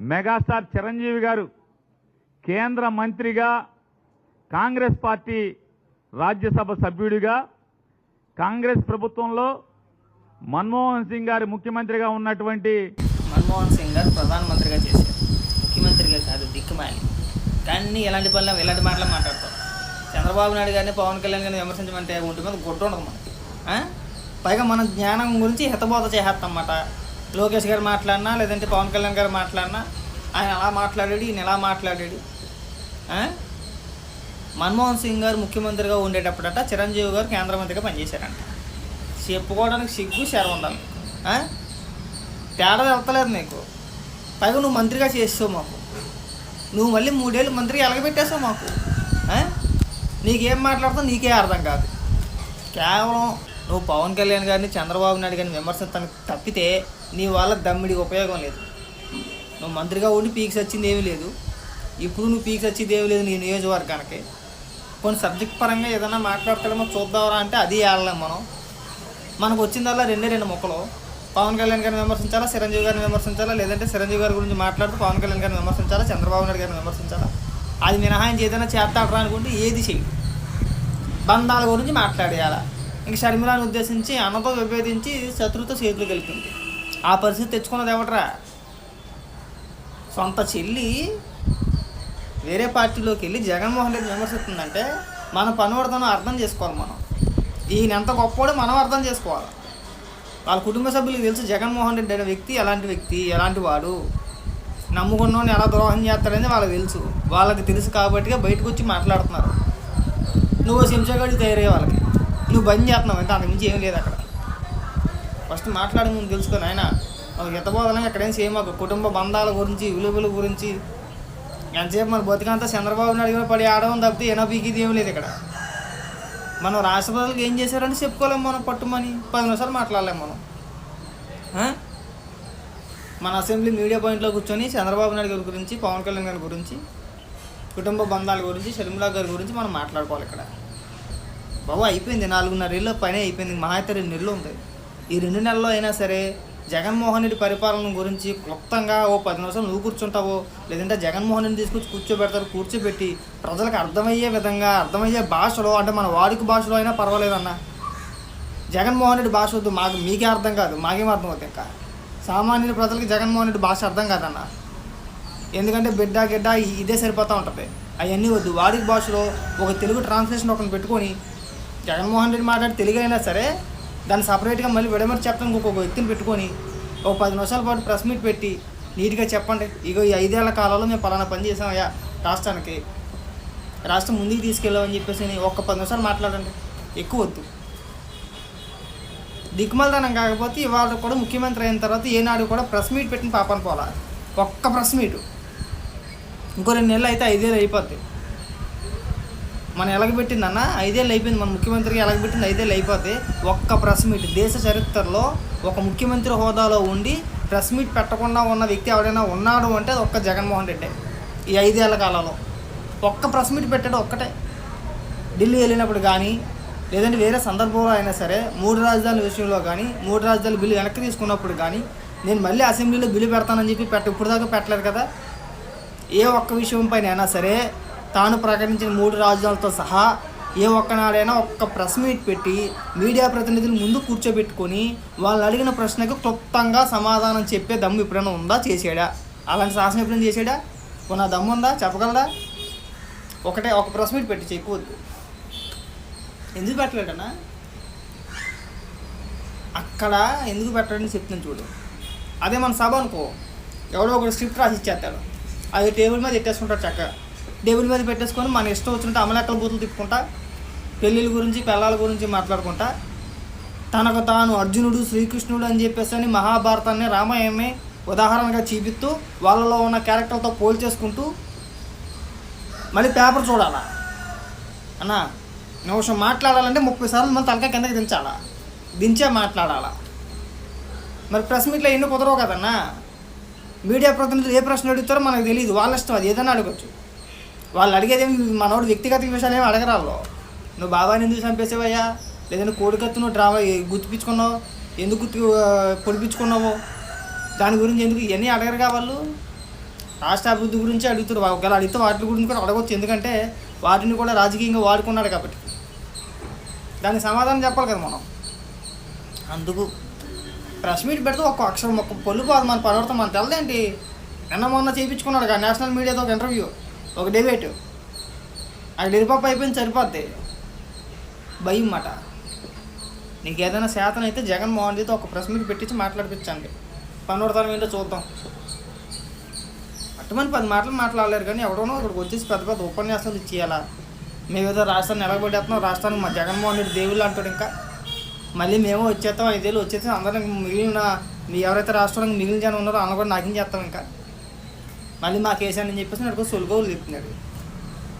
Megastar Chiranjeevi గారు కేంద్ర మంత్రిగా కాంగ్రెస్ పార్టీ రాజ్యసభ సభ్యుడిగా కాంగ్రెస్ ప్రభుత్వంలో మన్మోహన్ సింగ్ గారు ముఖ్యమంత్రిగా ఉన్నటువంటి మన్మోహన్ సింగ్ గారు ప్రధానమంత్రిగా చేశారు. ముఖ్యమంత్రిగా కాదు దిక్కుమాలి. కానీ ఎలాంటి పనులు ఎలాంటి మాటలు మాట్లాడతాం? చంద్రబాబు నాయుడు గారిని పవన్ కళ్యాణ్ గారిని విమర్శించమంటే ఉంటుంది గుడ్డు ఉండదు మనకి. పైగా మన జ్ఞానం గురించి హితబోధ చేసేస్తామన్నమాట లోకేష్ గారు మాట్లాడినా లేదంటే పవన్ కళ్యాణ్ గారు మాట్లాడినా ఆయన అలా మాట్లాడాడు ఈయన ఎలా మాట్లాడాడు మన్మోహన్ సింగ్ గారు ముఖ్యమంత్రిగా ఉండేటప్పుడట చిరంజీవి గారు కేంద్ర మంత్రిగా పనిచేశారంట. చెప్పుకోవడానికి సిగ్గు శరం ఉండాలి. తేడా వెళ్తలేదు నీకు. పైగా నువ్వు మంత్రిగా చేసావు మాకు. నువ్వు మళ్ళీ మూడేళ్ళు మంత్రిగా ఎలగబెట్టేసావు మాకు. నీకేం మాట్లాడుతావు నీకే అర్థం కాదు. కేవలం నువ్వు పవన్ కళ్యాణ్ గారిని చంద్రబాబు నాయుడు గారిని విమర్శించడానికి తప్పితే నీ వల్ల దమ్మిడికి ఉపయోగం లేదు. నువ్వు మంత్రిగా ఉండి పీక్స్ వచ్చింది ఏమీ లేదు. ఇప్పుడు నువ్వు పీక్స్ వచ్చింది ఏమీ లేదు నీ నియోజకవర్గానికి. కొన్ని సబ్జెక్ట్ పరంగా ఏదైనా మాట్లాడతాడేమో చూద్దామరా అంటే అది ఆడలేం మనం. మనకు వచ్చిందల్లా రెండే రెండు మొక్కలు. పవన్ కళ్యాణ్ గారిని విమర్శించాలా చిరంజీవి గారిని విమర్శించాలా లేదంటే చిరంజీవి గారి గురించి మాట్లాడుతూ పవన్ కళ్యాణ్ గారిని విమర్శించాలా చంద్రబాబు నాయుడు గారిని విమర్శించాలా? అది మినహాయించి ఏదైనా చేస్తాడరా అనుకుంటే ఏది చెయ్యి. బంధాల గురించి మాట్లాడేయాలా? ఇంక షర్మిలాని ఉద్దేశించి అన్నతో విభేదించి శత్రుతో చేతులు కలిపింది ఆ పరిస్థితి తెచ్చుకున్నది ఎవట్రా సొంత చెల్లి వేరే పార్టీలోకి వెళ్ళి జగన్మోహన్ రెడ్డి విమర్శిస్తుందంటే మన పనివర్తనం అర్థం చేసుకోవాలి మనం. ఈయన ఎంత గొప్పవాడో మనం అర్థం చేసుకోవాలి. వాళ్ళ కుటుంబ సభ్యులకు తెలుసు జగన్మోహన్ రెడ్డి అనే వ్యక్తి ఎలాంటి వ్యక్తి ఎలాంటి వాడు నమ్ముకున్నోని ఎలా ద్రోహం చేస్తాడని వాళ్ళకి తెలుసు. వాళ్ళకి తెలుసు కాబట్టిగా బయటకు వచ్చి మాట్లాడుతున్నారు. నువ్వు శంషాగడి తయారయ్యే వాళ్ళకి. నువ్వు బంద్ చేస్తున్నావు. అంటే అంతకుమించి ఏం లేదు అక్కడ. ఫస్ట్ మాట్లాడే ముందు తెలుసుకొని ఆయన హితబోధనగా ఎక్కడైనా సేమ్ మాకు. కుటుంబ బంధాల గురించి విలువల గురించి. ఎంతసేపు మన బతికంతా చంద్రబాబు నాయుడు పడి ఆడడం తప్పితే ఏనా పీకిది ఏం లేదు ఇక్కడ. మనం రాష్ట్ర ప్రజలకు ఏం చేశారని చెప్పుకోలేము మనం పట్టుమని. పది నిమిషాలు మాట్లాడలేము మనం. మన అసెంబ్లీ మీడియా పాయింట్లో కూర్చొని చంద్రబాబు నాయుడు గారి గురించి పవన్ కళ్యాణ్ గారి గురించి కుటుంబ బంధాల గురించి షర్మిలా గారి గురించి మనం మాట్లాడుకోవాలి ఇక్కడ. బాబు అయిపోయింది నాలుగున్నర ఏళ్ళ పైన అయిపోయింది. మహా అయితే రెండు నెలలు ఉంది. ఈ రెండు నెలల్లో అయినా సరే జగన్మోహన్ రెడ్డి పరిపాలన గురించి క్లుప్తంగా ఓ పది నిమిషాలు నువ్వు కూర్చుంటావో లేదంటే జగన్మోహన్ రెడ్డి తీసుకొచ్చి కూర్చోబెడతారు కూర్చోబెట్టి ప్రజలకు అర్థమయ్యే విధంగా అర్థమయ్యే భాషలో అంటే మన వాడుక భాషలో అయినా పర్వాలేదన్న జగన్మోహన్ రెడ్డి భాష వద్దు మాకు మీకే అర్థం కాదు మాకేం అర్థం అవుతుంది ఇంకా. సామాన్యుల ప్రజలకి జగన్మోహన్ రెడ్డి భాష అర్థం కాదన్న. ఎందుకంటే బిడ్డ గిడ్డ ఇదే సరిపోతూ ఉంటుంది. అవన్నీ వద్దు వాడిక భాషలో ఒక తెలుగు ట్రాన్స్లేషన్ ఒకరిని పెట్టుకొని జగన్మోహన్ రెడ్డి మాట్లాడి తెలుగు అయినా సరే దాన్ని సపరేట్గా మళ్ళీ విడమరి చెప్పడానికి ఇంకొక వ్యక్తిని పెట్టుకొని ఒక పది నిమిషాల పాటు ప్రెస్ మీట్ పెట్టి నీట్గా చెప్పండి. ఇగో ఈ ఐదేళ్ళ కాలంలో మేము పలానా పని చేసామయ్యా రాష్ట్రానికి. రాష్ట్రం ముందుకు తీసుకెళ్ళామని చెప్పేసి ఒక్క పది నిమిషాలు మాట్లాడండి. ఎక్కువ వద్దు. దిక్కుమలదనం కాకపోతే ఇవాళ కూడా ముఖ్యమంత్రి అయిన తర్వాత ఏనాడు కూడా ప్రెస్ మీట్ పెట్టిన పాపని పోలా. ఒక్క ప్రెస్ మీటు. ఇంకో రెండు నెలలు అయితే ఐదేళ్ళు అయిపోద్ది. మనం ఎలగబెట్టిందన్న ఐదేళ్ళు అయిపోయింది. మన ముఖ్యమంత్రికి ఎలగబెట్టింది ఐదేళ్ళు అయిపోతే ఒక్క ప్రెస్ మీట్. దేశ చరిత్రలో ఒక ముఖ్యమంత్రి హోదాలో ఉండి ప్రెస్ మీట్ పెట్టకుండా ఉన్న వ్యక్తి ఎవడైనా ఉన్నాడు అంటే అది ఒక్క జగన్మోహన్ రెడ్డి. ఈ ఐదేళ్ళ కాలంలో ఒక్క ప్రెస్ మీట్ పెట్టాడు ఒక్కటే. ఢిల్లీ వెళ్ళినప్పుడు కానీ లేదంటే వేరే సందర్భంలో అయినా సరే మూడు రాజధానుల విషయంలో కానీ మూడు రాజధానుల బిల్లు వెనక్కి తీసుకున్నప్పుడు కానీ నేను మళ్ళీ అసెంబ్లీలో బిల్లు పెడతానని చెప్పి పెట్ట ఇప్పుడు దాకా పెట్టలేదు కదా. ఏ ఒక్క విషయం పైన అయినా సరే తాను ప్రకటించిన మూడు రాజధానులతో సహా ఏ ఒక్కనాడైనా ఒక్క ప్రెస్ మీట్ పెట్టి మీడియా ప్రతినిధులు ముందు కూర్చోబెట్టుకొని వాళ్ళు అడిగిన ప్రశ్నకు క్లుప్తంగా సమాధానం చెప్పే దమ్ము ఎప్పుడైనా ఉందా చేసాడా అలాంటి శాసనం ఎప్పుడైనా చేసాడా ఉన్న దమ్ము ఉందా? చెప్పగలరా ఒకటే ఒక ప్రెస్ మీట్ పెట్టి చెప్పవద్దు ఎందుకు పెట్టలేడన్నా అక్కడ ఎందుకు పెట్టాడని చెప్తున్నాను చూడు. అదే మన సభ అనుకో. ఎవడో ఒకటి స్క్రిప్ట్ రాసి ఇచ్చేస్తాడు. అది టేబుల్ మీద ఎట్టేసుకుంటాడు చక్కగా. టేబుల్ మీద పెట్టేసుకొని మన ఇష్టం వచ్చినట్టు అమలెక్కల బూతులు తిప్పుకుంటా పెళ్ళిళ్ళ గురించి పిల్లల గురించి మాట్లాడుకుంటా. తనకు తాను అర్జునుడు శ్రీకృష్ణుడు అని చెప్పేసి అని మహాభారతాన్ని రామాయణమే ఉదాహరణగా చూపిస్తూ వాళ్ళలో ఉన్న క్యారెక్టర్తో పోల్చేసుకుంటూ మళ్ళీ పేపర్ చూడాలా? అన్నా నిమిషం మాట్లాడాలంటే ముప్పై సార్లు మన తలకాయ కిందకి దించాలా? దించే మాట్లాడాలా? మరి ప్రెస్ మీట్లో ఎన్ని కుదరవు కదన్నా? మీడియా ప్రతినిధులు ఏ ప్రశ్న అడుగుతారో మనకు తెలియదు వాళ్ళ ఇష్టం అది. ఏదైనా అడగచ్చు. వాళ్ళు అడిగేది మనోడు వ్యక్తిగత విషయాలు ఏమి అడగరాళ్ళు? నువ్వు బాబాని ఎందుకు చంపేసావయ్యా లేదంటే కోడికత్తు నువ్వు డ్రామా గుర్తిపించుకున్నావు? ఎందుకు గుర్తు పొడిపించుకున్నావు? దాని గురించి ఎందుకు ఇవన్నీ అడగరుగా వాళ్ళు? రాష్ట్ర అభివృద్ధి గురించి అడుగుతారు. ఒకవేళ అడిగితే వాటి గురించి కూడా అడగవచ్చు ఎందుకంటే వాటిని కూడా రాజకీయంగా వాడుకున్నాడు కాబట్టి. దానికి సమాధానం చెప్పాలి కదా మనం. అందుకు ప్రెస్ మీట్ పెడితే ఒక్క అక్షరం ఒక్క పొల్లు పోదు మన పడవడతాం మన తెల్లదేంటి నిన్న మొన్న చేయించుకున్నాడు కదా నేషనల్ మీడియాతో ఒక ఇంటర్వ్యూ. ఒక డిబేట్ అక్కడ ఇరుపప్పు అయిపోయింది సరిపోద్ది. భయం మాట నీకు ఏదైనా శాతం అయితే జగన్మోహన్ రెడ్డితో ఒక ప్రెస్ మీట్ పెట్టించి మాట్లాడిపించండి. పనుడతాను ఏంటో చూద్దాం. అటువంటి పది మాటలు మాట్లాడలేరు కానీ ఎవడోనో ఇక్కడికి వచ్చేసి పెద్ద పెద్ద ఉపన్యాసాలు ఇచ్చేయాలా? మేము ఏదో రాష్ట్రాన్ని నిలబడేస్తున్నాం రాష్ట్రానికి మా జగన్మోహన్ రెడ్డి దేవుళ్ళు అంటాడు ఇంకా. మళ్ళీ మేము వచ్చేస్తాం ఐదేళ్ళు వచ్చేస్తాం అందరం మిగిలిన మీ ఎవరైతే రాష్ట్రానికి మిగిలిన జనం ఉన్నారో అన్న కూడా నాకేం చేస్తాం ఇంకా? మళ్ళీ మా కేసాన్ని చెప్పేసి నాకు సొలుగోలు చెప్తున్నాడు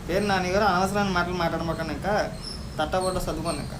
పేరు నాన్నగారు అనవసరమైన మాటలు మాట్లాడమాకండి ఇంకా. తట్టబడ్డ చదువుకోండి ఇంకా.